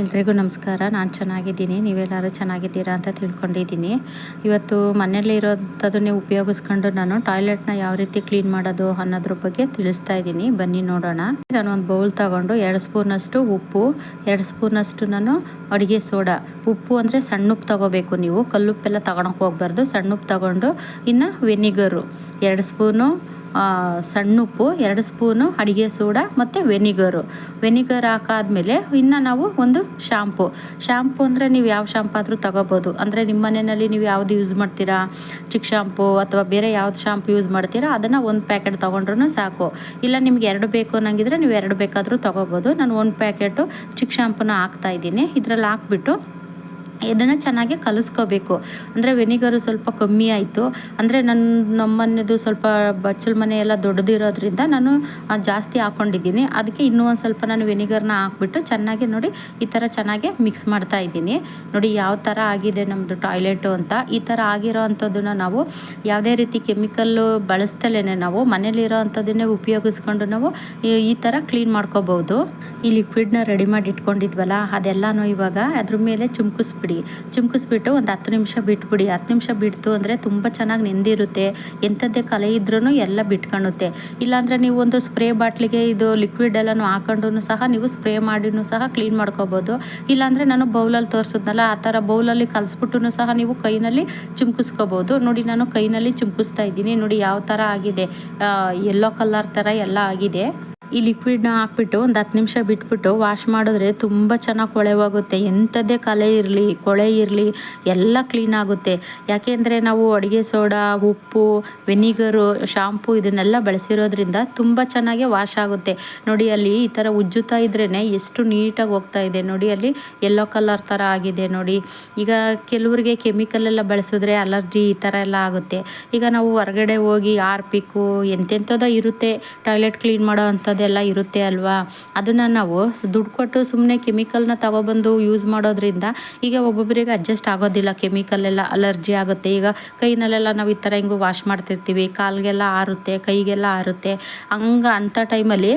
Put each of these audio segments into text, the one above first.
ಎಲ್ರಿಗೂ ನಮಸ್ಕಾರ. ನಾನು ಚೆನ್ನಾಗಿದ್ದೀನಿ. ನೀವೆಲ್ಲರೂ ಚೆನ್ನಾಗಿದ್ದೀರಾ ಅಂತ ತಿಳ್ಕೊಂಡಿದ್ದೀನಿ. ಇವತ್ತು ಮನೇಲಿ ಇರೋಂಥದ್ದನ್ನೇ ಉಪಯೋಗಿಸ್ಕೊಂಡು ನಾನು ಟಾಯ್ಲೆಟ್ನ ಯಾವ ರೀತಿ ಕ್ಲೀನ್ ಮಾಡೋದು ಅನ್ನೋದ್ರ ಬಗ್ಗೆ ತಿಳಿಸ್ತಾ ಇದ್ದೀನಿ. ಬನ್ನಿ ನೋಡೋಣ. ನಾನು ಒಂದು ಬೌಲ್ ತಗೊಂಡು ಎರಡು ಸ್ಪೂನಷ್ಟು ಉಪ್ಪು, ಎರಡು ಸ್ಪೂನಷ್ಟು ನಾನು ಅಡುಗೆ ಸೋಡಾ. ಉಪ್ಪು ಅಂದರೆ ಸಣ್ಣ ಉಪ್ಪು ತಗೋಬೇಕು ನೀವು. ಕಲ್ಲುಪ್ಪೆಲ್ಲ ತಗೊಳಕ್ಕೆ ಹೋಗ್ಬಾರ್ದು. ಸಣ್ಣ ಉಪ್ಪು ತಗೊಂಡು ಇನ್ನು ವೆನಿಗರು. ಎರಡು ಸ್ಪೂನು ಸಣ್ಣ ಉಪ್ಪು, ಎರಡು ಸ್ಪೂನು ಅಡುಗೆ ಸೋಡಾ ಮತ್ತು ವೆನಿಗರು ವೆನಿಗರ್ ಹಾಕಾದ್ಮೇಲೆ ಇನ್ನು ನಾವು ಒಂದು ಶಾಂಪು ಶಾಂಪು ಅಂದರೆ ನೀವು ಯಾವ ಶಾಂಪು ಆದರೂ ತಗೋಬೋದು. ಅಂದರೆ ನಿಮ್ಮ ಮನೆಯಲ್ಲಿ ನೀವು ಯಾವುದು ಯೂಸ್ ಮಾಡ್ತೀರಾ? ಚಿಕ್ಕ ಶಾಂಪು ಅಥವಾ ಬೇರೆ ಯಾವ್ದು ಶಾಂಪು ಯೂಸ್ ಮಾಡ್ತೀರಾ? ಅದನ್ನು ಒಂದು ಪ್ಯಾಕೆಟ್ ತೊಗೊಂಡ್ರೂ ಸಾಕು. ಇಲ್ಲ ನಿಮ್ಗೆ ಎರಡು ಬೇಕು ಅನ್ನಂಗಿದ್ರೆ ನೀವು ಎರಡು ಬೇಕಾದರೂ ತೊಗೋಬೋದು. ನಾನು ಒಂದು ಪ್ಯಾಕೆಟು ಚಿಕ್ಕ ಶಾಂಪುನ ಹಾಕ್ತಾ ಇದ್ದೀನಿ. ಇದರಲ್ಲಿ ಹಾಕ್ಬಿಟ್ಟು ಇದನ್ನು ಚೆನ್ನಾಗಿ ಕಲಿಸ್ಕೋಬೇಕು. ಅಂದರೆ ವೆನಿಗರು ಸ್ವಲ್ಪ ಕಮ್ಮಿ ಆಯಿತು. ಅಂದರೆ ನನ್ನ ನಮ್ಮನೆದು ಸ್ವಲ್ಪ ಬಚ್ಚಲ ಮನೆ ಎಲ್ಲ ದೊಡ್ಡದಿರೋದ್ರಿಂದ ನಾನು ಜಾಸ್ತಿ ಹಾಕ್ಕೊಂಡಿದ್ದೀನಿ ಅದಕ್ಕೆ ಇನ್ನೂ ಒಂದು ಸ್ವಲ್ಪ ನಾನು ವೆನಿಗರ್ನ ಹಾಕ್ಬಿಟ್ಟು ಚೆನ್ನಾಗಿ ನೋಡಿ ಈ ಥರ ಚೆನ್ನಾಗಿ ಮಿಕ್ಸ್ ಮಾಡ್ತಾ ಇದ್ದೀನಿ. ನೋಡಿ ಯಾವ ಥರ ಆಗಿದೆ ನಮ್ಮದು ಟಾಯ್ಲೆಟು ಅಂತ. ಈ ಥರ ಆಗಿರೋ ಅಂಥದ್ದನ್ನು ನಾವು ಯಾವುದೇ ರೀತಿ ಕೆಮಿಕಲ್ಲು ಬಳಸ್ತಲೇ ನಾವು, ಮನೇಲಿರೋ ಅಂಥದ್ದನ್ನೇ ಉಪಯೋಗಿಸ್ಕೊಂಡು ನಾವು ಈ- ಥರ ಕ್ಲೀನ್ ಮಾಡ್ಕೋಬೋದು. ಈ ಲಿಕ್ವಿಡ್ನ ರೆಡಿ ಮಾಡಿ ಇಟ್ಕೊಂಡಿದ್ವಲ್ಲ ಅದೆಲ್ಲನೂ ಇವಾಗ ಅದ್ರ ಮೇಲೆ ಚುಮ್ಕಿಸ್ಬಿಡಿ ಚಿಮ್ಕಿಸ್ಬಿಟ್ಟು ಒಂದು ಹತ್ತು ನಿಮಿಷ ಬಿಟ್ಬಿಡಿ. ಹತ್ತು ನಿಮಿಷ ಬಿಡ್ತು ಅಂದರೆ ತುಂಬ ಚೆನ್ನಾಗಿ ನೆಂದಿರುತ್ತೆ. ಎಂಥದ್ದೇ ಕಲೆ ಇದ್ರೂ ಎಲ್ಲ ಬಿಟ್ಕೊಳ್ಳುತ್ತೆ ಇಲ್ಲಾಂದರೆ ನೀವು ಒಂದು ಸ್ಪ್ರೇ ಬಾಟ್ಲಿಗೆ ಇದು ಲಿಕ್ವಿಡ್ ಎಲ್ಲನೂ ಹಾಕೊಂಡು ಸಹ ನೀವು ಸ್ಪ್ರೇ ಮಾಡಿನೂ ಸಹ ಕ್ಲೀನ್ ಮಾಡ್ಕೋಬೋದು. ಇಲ್ಲಾಂದರೆ ನಾನು ಬೌಲಲ್ಲಿ ತೋರಿಸಿದ್ನಲ್ಲ, ಆ ಥರ ಬೌಲಲ್ಲಿ ಕಲಿಸ್ಬಿಟ್ಟು ಸಹ ನೀವು ಕೈನಲ್ಲಿ ಚಿಮ್ಕಿಸ್ಕೋಬೋದು. ನೋಡಿ, ನಾನು ಕೈನಲ್ಲಿ ಚಿಮ್ಕಿಸ್ತಾ ಇದ್ದೀನಿ. ನೋಡಿ, ಯಾವ ಥರ ಆಗಿದೆ. ಎಲ್ಲೋ ಕಲರ್ ಥರ ಎಲ್ಲ ಆಗಿದೆ. ಈ ಲಿಕ್ವಿಡ್ನ ಹಾಕ್ಬಿಟ್ಟು ಒಂದು ಹತ್ತು ನಿಮಿಷ ಬಿಟ್ಬಿಟ್ಟು ವಾಶ್ ಮಾಡಿದ್ರೆ ತುಂಬ ಚೆನ್ನಾಗಿ ಕೊಳೆ ಹೋಗುತ್ತೆ. ಎಂಥದ್ದೇ ಕಲೆ ಇರಲಿ, ಕೊಳೆ ಇರಲಿ, ಎಲ್ಲ ಕ್ಲೀನ್ ಆಗುತ್ತೆ. ಯಾಕೆಂದರೆ ನಾವು ಅಡುಗೆ ಸೋಡಾ, ಉಪ್ಪು ವೆನಿಗರು ಶಾಂಪು ಇದನ್ನೆಲ್ಲ ಬಳಸಿರೋದ್ರಿಂದ ತುಂಬ ಚೆನ್ನಾಗಿ ವಾಶ್ ಆಗುತ್ತೆ. ನೋಡಿ ಅಲ್ಲಿ ಈ ಥರ ಉಜ್ಜುತ್ತಾ ಇದ್ರೇ ಎಷ್ಟು ನೀಟಾಗಿ ಹೋಗ್ತಾ ಇದೆ. ನೋಡಿ ಅಲ್ಲಿ ಯೆಲ್ಲೋ ಕಲರ್ ಥರ ಆಗಿದೆ ನೋಡಿ. ಈಗ ಕೆಲವರಿಗೆ ಕೆಮಿಕಲ್ ಎಲ್ಲ ಬಳಸಿದ್ರೆ ಅಲರ್ಜಿ ಈ ಥರ ಎಲ್ಲ ಆಗುತ್ತೆ. ಈಗ ನಾವು ಹೊರಗಡೆ ಹೋಗಿ ಆರ್ಪಿಕ್ಕು ಎಂತೆಂಥದ್ದೋ ಇರುತ್ತೆ ಟಾಯ್ಲೆಟ್ ಕ್ಲೀನ್ ಮಾಡೋ ಅಂಥದ್ದೆಲ್ಲ ಇರುತ್ತೆ ಅಲ್ವಾ? ಅದನ್ನು ನಾವು ದುಡ್ಡು ಕೊಟ್ಟು ಸುಮ್ಮನೆ ಕೆಮಿಕಲ್ನ ತಗೊಬಂದು ಯೂಸ್ ಮಾಡೋದ್ರಿಂದ ಈಗ ಒಬ್ಬೊಬ್ಬರಿಗೆ ಅಡ್ಜಸ್ಟ್ ಆಗೋದಿಲ್ಲ. ಕೆಮಿಕಲ್ ಎಲ್ಲ ಅಲರ್ಜಿ ಆಗುತ್ತೆ. ಈಗ ಕೈನಲ್ಲೆಲ್ಲ ನಾವು ಈ ಥರ ಹಿಂಗೆ ವಾಶ್ ಮಾಡ್ತಿರ್ತೀವಿ. ಕಾಲಿಗೆಲ್ಲ ಆರುತ್ತೆ, ಕೈಗೆಲ್ಲ ಆರುತ್ತೆ. ಹಂಗೆ ಅಂಥ ಟೈಮಲ್ಲಿ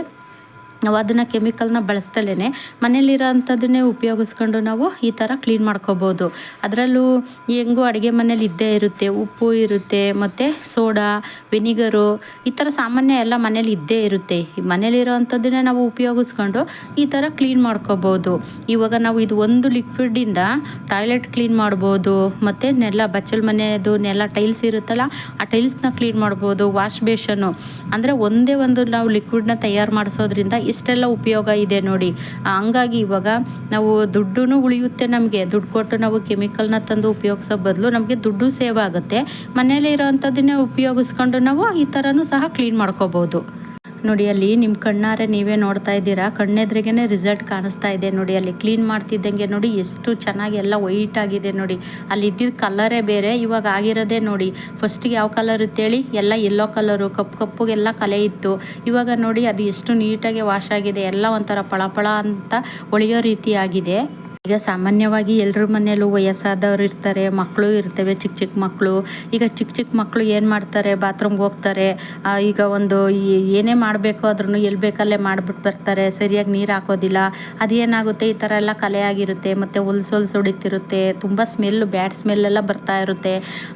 ನಾವು ಅದನ್ನು ಕೆಮಿಕಲ್ನ ಬಳಸ್ದಲೇ ಮನೇಲಿರೋ ಅಂಥದ್ದನ್ನೇ ಉಪಯೋಗಿಸ್ಕೊಂಡು ನಾವು ಈ ಥರ ಕ್ಲೀನ್ ಮಾಡ್ಕೋಬೋದು. ಅದರಲ್ಲೂ ಹೆಂಗೂ ಅಡುಗೆ ಮನೇಲಿ ಇದ್ದೇ ಇರುತ್ತೆ, ಉಪ್ಪು ಇರುತ್ತೆ, ಮತ್ತು ಸೋಡಾ, ವಿನಿಗರು, ಈ ಥರ ಸಾಮಾನ್ಯ ಎಲ್ಲ ಮನೇಲಿ ಇದ್ದೇ ಇರುತ್ತೆ. ಮನೇಲಿರೋ ಅಂಥದ್ದನ್ನೇ ನಾವು ಉಪಯೋಗಿಸ್ಕೊಂಡು ಈ ಥರ ಕ್ಲೀನ್ ಮಾಡ್ಕೋಬೋದು. ಇವಾಗ ನಾವು ಇದು ಒಂದು ಲಿಕ್ವಿಡಿಂದ ಟಾಯ್ಲೆಟ್ ಕ್ಲೀನ್ ಮಾಡ್ಬೋದು, ಮತ್ತು ನೆಲ, ಬಚ್ಚಲ್ ಮನೆಯದು ನೆಲ ಟೈಲ್ಸ್ ಇರುತ್ತಲ್ಲ, ಆ ಟೈಲ್ಸ್ನ ಕ್ಲೀನ್ ಮಾಡ್ಬೋದು ವಾಶ್ ಬೇಷನ್ನು ಅಂದರೆ ಒಂದೇ ಒಂದು ನಾವು ಲಿಕ್ವಿಡ್ನ ತಯಾರು ಮಾಡಿಸೋದ್ರಿಂದ ಇಷ್ಟೆಲ್ಲ ಉಪಯೋಗ ಇದೆ ನೋಡಿ. ಹಂಗಾಗಿ ಇವಾಗ ನಾವು ದುಡ್ಡು ಉಳಿಯುತ್ತೆ ನಮಗೆ. ದುಡ್ಡು ಕೊಟ್ಟು ನಾವು ಕೆಮಿಕಲ್ನ ತಂದು ಉಪಯೋಗಿಸೋ ಬದಲು ನಮಗೆ ದುಡ್ಡು ಸೇವ್ ಆಗುತ್ತೆ. ಮನೇಲಿ ಇರೋವಂಥದ್ದನ್ನೇ ಉಪಯೋಗಿಸ್ಕೊಂಡು ನಾವು ಈ ಥರನೂ ಸಹ ಕ್ಲೀನ್ ಮಾಡ್ಕೋಬೋದು. ನೋಡಿ, ಅಲ್ಲಿ ನಿಮ್ಮ ಕಣ್ಣಾರೆ ನೀವೇ ನೋಡ್ತಾ ಇದ್ದೀರಾ? ಕಣ್ಣೆದ್ರಿಗೇ ರಿಸಲ್ಟ್ ಕಾಣಿಸ್ತಾ ಇದೆ ನೋಡಿ, ಅಲ್ಲಿ ಕ್ಲೀನ್ ಮಾಡ್ತಿದ್ದಂಗೆ ನೋಡಿ, ಎಷ್ಟು ಚೆನ್ನಾಗಿ ಎಲ್ಲ ವೈಟ್ ಆಗಿದೆ ನೋಡಿ. ಅಲ್ಲಿ ಇದ್ದಿದ್ದ ಕಲರೇ ಬೇರೆ, ಇವಾಗ ಆಗಿರೋದೇ ನೋಡಿ. ಫಸ್ಟಿಗೆ ಯಾವ ಕಲರ್ ಇತ್ತೇಳಿ? ಎಲ್ಲ ಯೆಲ್ಲೋ ಕಲರು ಕಪ್ಪು ಕಪ್ಪುಗೆಲ್ಲ ಕಲೆ ಇತ್ತು. ಇವಾಗ ನೋಡಿ, ಅದು ಎಷ್ಟು ನೀಟಾಗಿ ವಾಶ್ ಆಗಿದೆ, ಎಲ್ಲ ಒಂಥರ ಪಳಪಳ ಅಂತ ಒಳೆಯೋ ರೀತಿ ಆಗಿದೆ. ಈಗ ಸಾಮಾನ್ಯವಾಗಿ ಎಲ್ಲರ ಮನೆಯಲ್ಲೂ ವಯಸ್ಸಾದವ್ರು ಇರ್ತಾರೆ ಮಕ್ಕಳು ಇರ್ತವೆ, ಚಿಕ್ಕ ಚಿಕ್ಕ ಮಕ್ಕಳು ಈಗ ಚಿಕ್ಕ ಚಿಕ್ಕ ಮಕ್ಕಳು ಏನು ಮಾಡ್ತಾರೆ? ಬಾತ್ರೂಮ್ಗೆ ಹೋಗ್ತಾರೆ. ಈಗ ಒಂದು ಏನೇ ಮಾಡಬೇಕು ಅದ್ರೂ ಎಲ್ಲಿ ಬೇಕಲ್ಲೇ ಮಾಡಿಬಿಟ್ಟು ಬರ್ತಾರೆ. ಸರಿಯಾಗಿ ನೀರು ಹಾಕೋದಿಲ್ಲ. ಅದೇನಾಗುತ್ತೆ? ಈ ಥರ ಎಲ್ಲ ಕಲೆಯಾಗಿರುತ್ತೆ ಮತ್ತು ಹೊಲ್ಸು ಹೊಲ್ಸು ಹೊಡಿತಿರುತ್ತೆ. ತುಂಬ ಸ್ಮೆಲ್ಲು ಬ್ಯಾಡ್ ಸ್ಮೆಲ್ಲೆಲ್ಲ ಬರ್ತಾ ಇರುತ್ತೆ.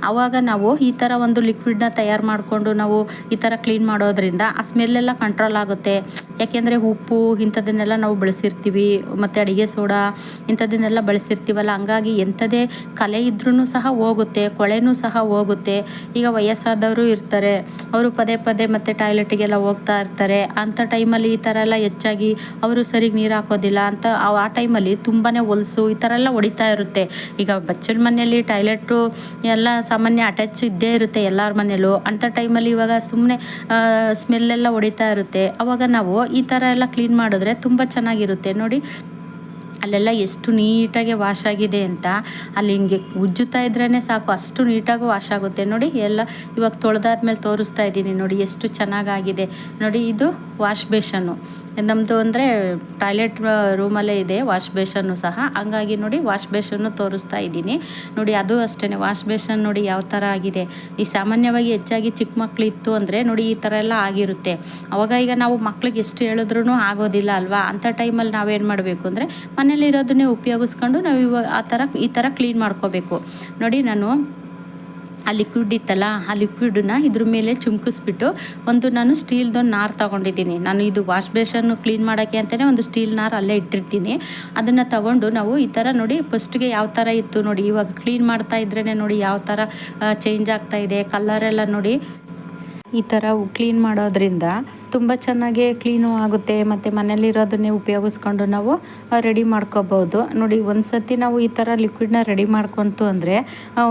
ಆವಾಗ ನಾವು ಈ ಥರ ಒಂದು ಲಿಕ್ವಿಡ್ನ ತಯಾರು ಮಾಡಿಕೊಂಡು ನಾವು ಈ ಥರ ಕ್ಲೀನ್ ಮಾಡೋದ್ರಿಂದ ಆ ಸ್ಮೆಲ್ಲೆಲ್ಲ ಕಂಟ್ರೋಲ್ ಆಗುತ್ತೆ. ಯಾಕೆಂದರೆ ಉಪ್ಪು ಇಂಥದ್ದನ್ನೆಲ್ಲ ನಾವು ಬಳಸಿರ್ತೀವಿ. ಮತ್ತು ಅಡುಗೆ ಸೋಡಾ ಇಂಥದ್ದನ್ನೆಲ್ಲ ಬಳಸಿರ್ತೀವಲ್ಲ, ಹಂಗಾಗಿ ಎಂಥದೇ ಕಲೆ ಇದ್ರೂ ಸಹ ಹೋಗುತ್ತೆ, ಕೊಳೆನೂ ಸಹ ಹೋಗುತ್ತೆ. ಈಗ ವಯಸ್ಸಾದವರು ಇರ್ತಾರೆ, ಅವರು ಪದೇ ಪದೇ ಮತ್ತು ಟಾಯ್ಲೆಟಿಗೆಲ್ಲ ಹೋಗ್ತಾ ಇರ್ತಾರೆ. ಅಂಥ ಟೈಮಲ್ಲಿ ಈ ಥರ ಎಲ್ಲ ಹೆಚ್ಚಾಗಿ ಅವರು ಸರಿಗೆ ನೀರು ಹಾಕೋದಿಲ್ಲ ಅಂತ ಆ- ಆ ಟೈಮಲ್ಲಿ ತುಂಬಾ ಹೊಲಸು ಈ ಥರ ಎಲ್ಲ ಹೊಡಿತಾ ಇರುತ್ತೆ. ಈಗ ಬಚ್ಚನ ಮನೆಯಲ್ಲಿ ಟಾಯ್ಲೆಟು ಎಲ್ಲ ಸಾಮಾನ್ಯ ಅಟ್ಯಾಚ್ ಇದ್ದೇ ಇರುತ್ತೆ ಎಲ್ಲರ ಮನೆಯಲ್ಲೂ. ಅಂಥ ಟೈಮಲ್ಲಿ ಇವಾಗ ಸುಮ್ಮನೆ ಸ್ಮೆಲ್ಲೆಲ್ಲ ಹೊಡಿತಾ ಇರುತ್ತೆ. ಅವಾಗ ನಾವು ಈ ಥರ ಎಲ್ಲ ಕ್ಲೀನ್ ಮಾಡಿದ್ರೆ ತುಂಬ ಚೆನ್ನಾಗಿರುತ್ತೆ. ನೋಡಿ ಅಲ್ಲೆಲ್ಲ ಎಷ್ಟು ನೀಟಾಗಿ ವಾಶ್ ಆಗಿದೆ ಅಂತ ಅಲ್ಲಿ ಹಿಂಗೆ ಉಜ್ಜುತ್ತಾ ಇದ್ರೇ ಸಾಕು. ಅಷ್ಟು ನೀಟಾಗಿ ವಾಶ್ ಆಗುತ್ತೆ. ನೋಡಿ, ಎಲ್ಲ ಇವಾಗ ತೊಳೆದಾದ್ಮೇಲೆ ತೋರಿಸ್ತಾ ಇದ್ದೀನಿ ನೋಡಿ ಎಷ್ಟು ಚೆನ್ನಾಗಾಗಿದೆ. ನೋಡಿ, ಇದು ವಾಶ್ ಬೇಷನ್ನು. ನಮ್ಮದು ಅಂದರೆ ಟಾಯ್ಲೆಟ್ ರೂಮಲ್ಲೇ ಇದೆ ವಾಶ್ ಬೇಷನ್ನು ಸಹ. ಹಂಗಾಗಿ ನೋಡಿ ವಾಶ್ ಬೇಷನ್ನು ತೋರಿಸ್ತಾ ಇದ್ದೀನಿ. ನೋಡಿ ಅದು ಅಷ್ಟೇ ವಾಶ್ ಬೇಷನ್ ನೋಡಿ ಯಾವ ಥರ ಆಗಿದೆ. ಈ ಸಾಮಾನ್ಯವಾಗಿ ಹೆಚ್ಚಾಗಿ ಚಿಕ್ಕ ಮಕ್ಳು ಇತ್ತು ಅಂದರೆ ನೋಡಿ ಈ ಥರ ಎಲ್ಲ ಆಗಿರುತ್ತೆ. ಅವಾಗ ಈಗ ನಾವು ಮಕ್ಳಿಗೆ ಎಷ್ಟು ಹೇಳಿದ್ರೂ ಆಗೋದಿಲ್ಲ ಅಲ್ವಾ? ಅಂಥ ಟೈಮಲ್ಲಿ ನಾವೇನು ಮಾಡಬೇಕು ಅಂದರೆ ಮನೇಲಿರೋದನ್ನೇ ಉಪಯೋಗಿಸ್ಕೊಂಡು ನಾವು ಇವಾಗ ಆ ಥರ ಈ ಥರ ಕ್ಲೀನ್ ಮಾಡ್ಕೋಬೇಕು. ನೋಡಿ ನಾನು ಆ ಲಿಕ್ವಿಡ್ ಇತ್ತಲ್ಲ ಆ ಲಿಕ್ವಿಡನ್ನ ಇದ್ರ ಮೇಲೆ ಚುಮ್ಕಿಸ್ಬಿಟ್ಟು ಒಂದು ನಾನು ಸ್ಟೀಲ್ದೊಂದು ನಾರು ತೊಗೊಂಡಿದ್ದೀನಿ. ನಾನು ಇದು ವಾಶ್ ಬೇಷನ್ನು ಕ್ಲೀನ್ ಮಾಡೋಕ್ಕೆ ಅಂತಲೇ ಒಂದು ಸ್ಟೀಲ್ ನಾರು ಅಲ್ಲೇ ಇಟ್ಟಿರ್ತೀನಿ. ಅದನ್ನು ತಗೊಂಡು ನಾವು ಈ ಥರ ನೋಡಿ ಫಸ್ಟ್ಗೆ ಯಾವ ಥರ ಇತ್ತು ನೋಡಿ. ಇವಾಗ ಕ್ಲೀನ್ ಮಾಡ್ತಾ ಇದ್ರೇ ನೋಡಿ ಯಾವ ಥರ ಚೇಂಜ್ ಆಗ್ತಾ ಇದೆ ಕಲರೆಲ್ಲ ನೋಡಿ. ಈ ಥರ ಕ್ಲೀನ್ ಮಾಡೋದ್ರಿಂದ ತುಂಬ ಚೆನ್ನಾಗಿ ಕ್ಲೀನು ಆಗುತ್ತೆ, ಮತ್ತು ಮನೇಲಿರೋದನ್ನೇ ಉಪಯೋಗಿಸ್ಕೊಂಡು ನಾವು ರೆಡಿ ಮಾಡ್ಕೋಬೋದು. ನೋಡಿ ಒಂದು ಸತಿ ನಾವು ಈ ಥರ ಲಿಕ್ವಿಡ್ನ ರೆಡಿ ಮಾಡ್ಕೊತು ಅಂದರೆ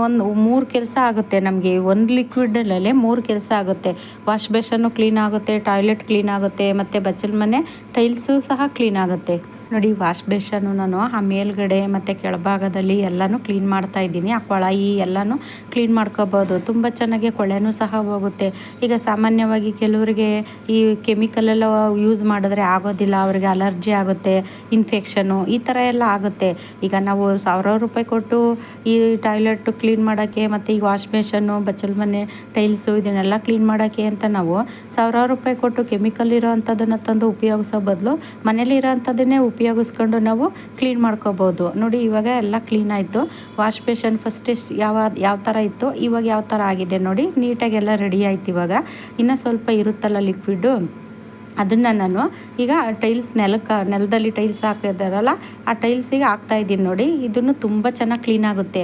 ಒಂದು ಮೂರು ಕೆಲಸ ಆಗುತ್ತೆ ನಮಗೆ. ಒಂದು ಲಿಕ್ವಿಡಲ್ಲೇ ಮೂರು ಕೆಲಸ ಆಗುತ್ತೆ. ವಾಶ್ ಬೇಷನ್ನು ಕ್ಲೀನ್ ಆಗುತ್ತೆ ಟಾಯ್ಲೆಟ್ ಕ್ಲೀನ್ ಆಗುತ್ತೆ, ಮತ್ತು ಬಚ್ಚಲ ಮನೆ ಟೈಲ್ಸು ಸಹ ಕ್ಲೀನ್ ಆಗುತ್ತೆ. ನೋಡಿ ವಾಶ್ ಬೇಷನ್ನು ನಾನು ಆ ಮೇಲ್ಗಡೆ ಮತ್ತು ಕೆಳಭಾಗದಲ್ಲಿ ಎಲ್ಲನೂ ಕ್ಲೀನ್ ಮಾಡ್ತಾ ಇದ್ದೀನಿ. ಆ ಕೊಳಾಯಿ ಎಲ್ಲನೂ ಕ್ಲೀನ್ ಮಾಡ್ಕೋಬೋದು. ತುಂಬ ಚೆನ್ನಾಗಿ ಕೊಳೆನೂ ಸಹ ಹೋಗುತ್ತೆ. ಈಗ ಸಾಮಾನ್ಯವಾಗಿ ಕೆಲವರಿಗೆ ಈ ಕೆಮಿಕಲೆಲ್ಲ ಯೂಸ್ ಮಾಡಿದ್ರೆ ಆಗೋದಿಲ್ಲ, ಅವ್ರಿಗೆ ಅಲರ್ಜಿ ಆಗುತ್ತೆ ಇನ್ಫೆಕ್ಷನು ಈ ಥರ ಎಲ್ಲ ಆಗುತ್ತೆ. ಈಗ ನಾವು ಸಾವಿರಾರು ರೂಪಾಯಿ ಕೊಟ್ಟು ಈ ಟಾಯ್ಲೆಟ್ ಕ್ಲೀನ್ ಮಾಡೋಕ್ಕೆ ಮತ್ತು ಈ ವಾಶ್ ಬೇಷನ್ನು, ಬಚ್ಚಲ್ ಮನೆ ಟೈಲ್ಸು ಇದನ್ನೆಲ್ಲ ಕ್ಲೀನ್ ಮಾಡೋಕ್ಕೆ ಅಂತ ನಾವು ಸಾವಿರಾರು ರೂಪಾಯಿ ಕೊಟ್ಟು ಕೆಮಿಕಲ್ ಇರೋ ಅಂಥದ್ದನ್ನು ತಂದು ಉಪಯೋಗಿಸೋ ಬದಲು ಮನೇಲಿರೋ ಅಂಥದ್ದನ್ನೇ ಅಂಥದ್ದನ್ನೇ ಉಪಯೋಗಿಸ್ಕೊಂಡು ನಾವು ಕ್ಲೀನ್ ಮಾಡ್ಕೋಬೋದು. ನೋಡಿ, ಇವಾಗ ಎಲ್ಲ ಕ್ಲೀನ್ ಆಯಿತು. ವಾಶ್ ಬೇಷನ್ ಫಸ್ಟ್ ಎಷ್ಟು ಯಾವ ಯಾವ ಥರ ಇತ್ತು, ಇವಾಗ ಯಾವ ಥರ ಆಗಿದೆ ನೋಡಿ, ನೀಟಾಗೆಲ್ಲ ರೆಡಿ ಆಯ್ತು ಇವಾಗ. ಇನ್ನು ಸ್ವಲ್ಪ ಇರುತ್ತಲ್ಲ ಲಿಕ್ವಿಡು ಅದನ್ನು ನಾನು ಈಗ ಟೈಲ್ಸ್ ನೆಲಕ್ಕೆ, ನೆಲದಲ್ಲಿ ಟೈಲ್ಸ್ ಹಾಕಿದಾರಲ್ಲ, ಆ ಟೈಲ್ಸಿಗೆ ಹಾಕ್ತಾ ಇದ್ದೀನಿ ನೋಡಿ. ಇದನ್ನು ತುಂಬ ಚೆನ್ನಾಗಿ ಕ್ಲೀನ್ ಆಗುತ್ತೆ.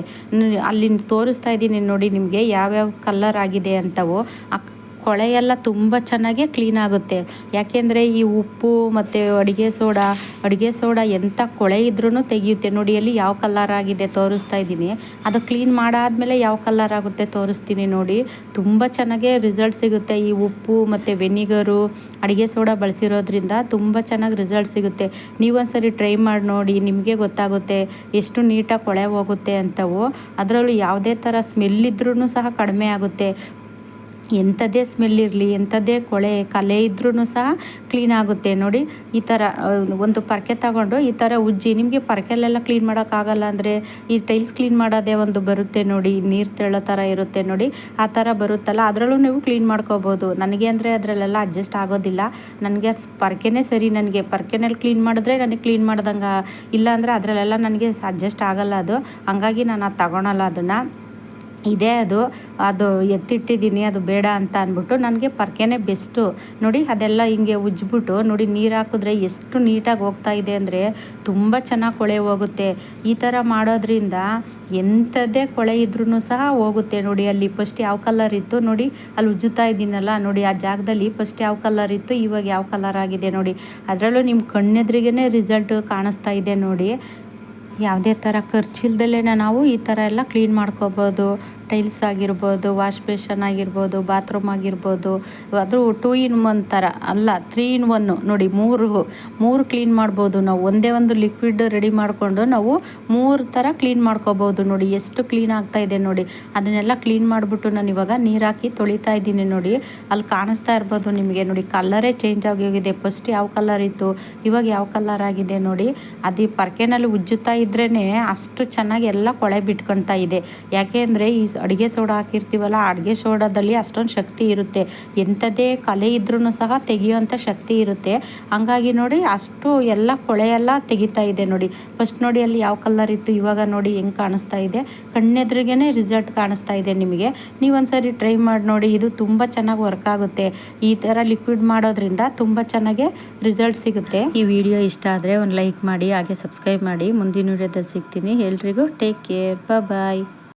ಅಲ್ಲಿ ತೋರಿಸ್ತಾ ಇದ್ದೀನಿ ನೋಡಿ ನಿಮಗೆ ಯಾವ್ಯಾವ ಕಲರ್ ಆಗಿದೆ ಅಂತವು. ಆ ಕೊಳೆ ಎಲ್ಲ ತುಂಬ ಚೆನ್ನಾಗಿ ಕ್ಲೀನ್ ಆಗುತ್ತೆ. ಯಾಕೆಂದರೆ ಈ ಉಪ್ಪು ಮತ್ತು ಅಡುಗೆ ಸೋಡಾ ಅಡುಗೆ ಸೋಡಾ ಎಂಥ ಕೊಳೆ ಇದ್ರೂ ತೆಗೆಯುತ್ತೆ. ನೋಡಿ, ಅಲ್ಲಿ ಯಾವ ಕಲರ್ ಆಗಿದೆ ತೋರಿಸ್ತಾ ಇದ್ದೀನಿ. ಅದು ಕ್ಲೀನ್ ಮಾಡಾದಮೇಲೆ ಯಾವ ಕಲರ್ ಆಗುತ್ತೆ ತೋರಿಸ್ತೀನಿ ನೋಡಿ. ತುಂಬ ಚೆನ್ನಾಗೇ ರಿಸಲ್ಟ್ ಸಿಗುತ್ತೆ. ಈ ಉಪ್ಪು ಮತ್ತು ವೆನಿಗರು ಅಡುಗೆ ಸೋಡಾ ಬಳಸಿರೋದ್ರಿಂದ ತುಂಬ ಚೆನ್ನಾಗಿ ರಿಸಲ್ಟ್ ಸಿಗುತ್ತೆ. ನೀವೊಂದ್ಸರಿ ಟ್ರೈ ಮಾಡಿ ನೋಡಿ, ನಿಮಗೆ ಗೊತ್ತಾಗುತ್ತೆ ಎಷ್ಟು ನೀಟಾಗಿ ಕೊಳೆ ಹೋಗುತ್ತೆ ಅಂತವು. ಅದರಲ್ಲೂ ಯಾವುದೇ ಥರ ಸ್ಮೆಲ್ ಇದ್ರೂ ಸಹ ಕಡಿಮೆ ಆಗುತ್ತೆ. ಎಂಥದ್ದೇ ಸ್ಮೆಲ್ ಇರಲಿ, ಎಂಥದ್ದೇ ಕೊಳೆ, ಕಲೆ ಇದ್ರೂ ಸಹ ಕ್ಲೀನ್ ಆಗುತ್ತೆ ನೋಡಿ. ಈ ಥರ ಒಂದು ಪರ್ಕೆ ತಗೊಂಡು ಈ ಥರ ಉಜ್ಜಿ, ನಿಮಗೆ ಪರಕೆಲೆಲ್ಲ ಕ್ಲೀನ್ ಮಾಡೋಕ್ಕಾಗಲ್ಲ ಅಂದರೆ ಈ ಟೈಲ್ಸ್ ಕ್ಲೀನ್ ಮಾಡೋದೇ ಒಂದು ಬರುತ್ತೆ ನೋಡಿ, ನೀರು ತೆಳ್ಳೋ ಥರ ಇರುತ್ತೆ ನೋಡಿ, ಆ ಥರ ಬರುತ್ತಲ್ಲ. ಅದರಲ್ಲೂ ನೀವು ಕ್ಲೀನ್ ಮಾಡ್ಕೋಬೋದು. ನನಗೆ ಅಂದರೆ ಅದರಲ್ಲೆಲ್ಲ ಅಡ್ಜಸ್ಟ್ ಆಗೋದಿಲ್ಲ. ನನಗೆ ಪರಕೆನೇ ಸರಿ ನನಗೆ. ಪರ್ಕೆನಲ್ಲಿ ಕ್ಲೀನ್ ಮಾಡಿದ್ರೆ ನನಗೆ ಕ್ಲೀನ್ ಮಾಡ್ದಂಗೆ, ಇಲ್ಲ ಅಂದರೆ ಅದರಲ್ಲೆಲ್ಲ ನನಗೆ ಅಡ್ಜಸ್ಟ್ ಆಗೋಲ್ಲ ಅದು. ಹಂಗಾಗಿ ನಾನು ಅದು ತಗೊಳಲ್ಲ ಅದನ್ನು. ಇದೆ ಅದು. ಅದು ಎತ್ತಿಟ್ಟಿದ್ದೀನಿ, ಅದು ಬೇಡ ಅಂತ ಅಂದ್ಬಿಟ್ಟು ನನಗೆ ಪರ್ಕೆನೇ ಬೆಸ್ಟು. ನೋಡಿ, ಅದೆಲ್ಲ ಹಿಂಗೆ ಉಜ್ಜಿಬಿಟ್ಟು ನೋಡಿ, ನೀರು ಹಾಕಿದ್ರೆ ಎಷ್ಟು ನೀಟಾಗಿ ಹೋಗ್ತಾ ಇದೆ ಅಂದರೆ ತುಂಬ ಚೆನ್ನಾಗಿ ಕೊಳೆ ಹೋಗುತ್ತೆ. ಈ ಥರ ಮಾಡೋದ್ರಿಂದ ಎಂಥದ್ದೇ ಕೊಳೆ ಇದ್ರೂ ಸಹ ಹೋಗುತ್ತೆ. ನೋಡಿ, ಅಲ್ಲಿ ಫಸ್ಟ್ ಯಾವ ಕಲರ್ ಇತ್ತು ನೋಡಿ, ಅಲ್ಲಿ ಉಜ್ಜುತ್ತಾ ಇದ್ದೀನಲ್ಲ ನೋಡಿ, ಆ ಜಾಗದಲ್ಲಿ ಫಸ್ಟ್ ಯಾವ ಕಲರ್ ಇತ್ತು, ಇವಾಗ ಯಾವ ಕಲರ್ ಆಗಿದೆ ನೋಡಿ. ಅದರಲ್ಲೂ ನಿಮ್ಮ ಕಣ್ಣೆದ್ರಿಗೇ ರಿಸಲ್ಟ್ ಕಾಣಿಸ್ತಾ ಇದೆ ನೋಡಿ. ಯಾವುದೇ ಥರ ಖರ್ಚಿಲ್ದಲೇ ನಾವು ಈ ಥರ ಎಲ್ಲ ಕ್ಲೀನ್ ಮಾಡ್ಕೋಬೋದು. ಟೈಲ್ಸ್ ಆಗಿರ್ಬೋದು ವಾಶ್ ಬೇಷನ್ ಆಗಿರ್ಬೋದು, ಬಾತ್ರೂಮ್ ಆಗಿರ್ಬೋದು ಅದು ಟೂ ಇನ್ ಒನ್ ಥರ ಅಲ್ಲ ತ್ರೀ ಇನ್ ಒನ್ನು ನೋಡಿ ಮೂರು ಮೂರು ಕ್ಲೀನ್ ಮಾಡ್ಬೋದು ನಾವು. ಒಂದೇ ಒಂದು ಲಿಕ್ವಿಡ್ ರೆಡಿ ಮಾಡಿಕೊಂಡು ನಾವು ಮೂರು ಥರ ಕ್ಲೀನ್ ಮಾಡ್ಕೋಬೋದು ನೋಡಿ. ಎಷ್ಟು ಕ್ಲೀನ್ ಆಗ್ತಾ ಇದೆ ನೋಡಿ. ಅದನ್ನೆಲ್ಲ ಕ್ಲೀನ್ ಮಾಡಿಬಿಟ್ಟು ನಾನು ಇವಾಗ ನೀರು ಹಾಕಿ ತೊಳಿತಾ ಇದ್ದೀನಿ ನೋಡಿ. ಅಲ್ಲಿ ಕಾಣಿಸ್ತಾ ಇರ್ಬೋದು ನಿಮಗೆ ನೋಡಿ. ಕಲರೇ ಚೇಂಜ್ ಆಗಿ ಹೋಗಿದೆ. ಫಸ್ಟ್ ಯಾವ ಕಲರ್ ಇತ್ತು? ಇವಾಗ ಯಾವ ಕಲರ್ ಆಗಿದೆ ನೋಡಿ. ಅದು ಪರ್ಕೆನಲ್ಲಿ ಉಜ್ಜುತ್ತಾ ಇದ್ರೇ ಅಷ್ಟು ಚೆನ್ನಾಗಿ ಎಲ್ಲ ಕೊಳೆ ಬಿಟ್ಕೊಳ್ತಾ ಇದೆ. ಯಾಕೆ ಅಂದರೆ ಈ ಅಡುಗೆ ಸೋಡಾ ಹಾಕಿರ್ತೀವಲ್ಲ, ಅಡುಗೆ ಸೋಡಾದಲ್ಲಿ ಅಷ್ಟೊಂದು ಶಕ್ತಿ ಇರುತ್ತೆ. ಎಂಥದೇ ಕಲೆ ಇದ್ರೂ ಸಹ ತೆಗಿಯೋಂಥ ಶಕ್ತಿ ಇರುತ್ತೆ. ಹಂಗಾಗಿ ನೋಡಿ ಅಷ್ಟು ಎಲ್ಲ ಕೊಳೆ ಎಲ್ಲ ತೆಗಿತಾ ಇದೆ ನೋಡಿ. ಫಸ್ಟ್ ನೋಡಿ ಅಲ್ಲಿ ಯಾವ ಕಲರ್ ಇತ್ತು, ಇವಾಗ ನೋಡಿ ಹೆಂಗೆ ಕಾಣಿಸ್ತಾ ಇದೆ. ಕಣ್ಣೆದ್ರಿಗೇ ರಿಸಲ್ಟ್ ಕಾಣಿಸ್ತಾ ಇದೆ ನಿಮಗೆ. ನೀವೊಂದ್ಸರಿ ಟ್ರೈ ಮಾಡಿ ನೋಡಿ, ಇದು ತುಂಬ ಚೆನ್ನಾಗಿ ವರ್ಕ್ ಆಗುತ್ತೆ. ಈ ಥರ ಲಿಕ್ವಿಡ್ ಮಾಡೋದ್ರಿಂದ ತುಂಬ ಚೆನ್ನಾಗಿ ರಿಸಲ್ಟ್ ಸಿಗುತ್ತೆ. ಈ ವಿಡಿಯೋ ಇಷ್ಟ ಆದರೆ ಒಂದು ಲೈಕ್ ಮಾಡಿ, ಹಾಗೆ ಸಬ್ಸ್ಕ್ರೈಬ್ ಮಾಡಿ. ಮುಂದಿನ ವಿಡಿಯೋದಲ್ಲಿ ಸಿಗ್ತೀನಿ. ಎಲ್ರಿಗೂ ಟೇಕ್ ಕೇರ್. ಬಾಯ್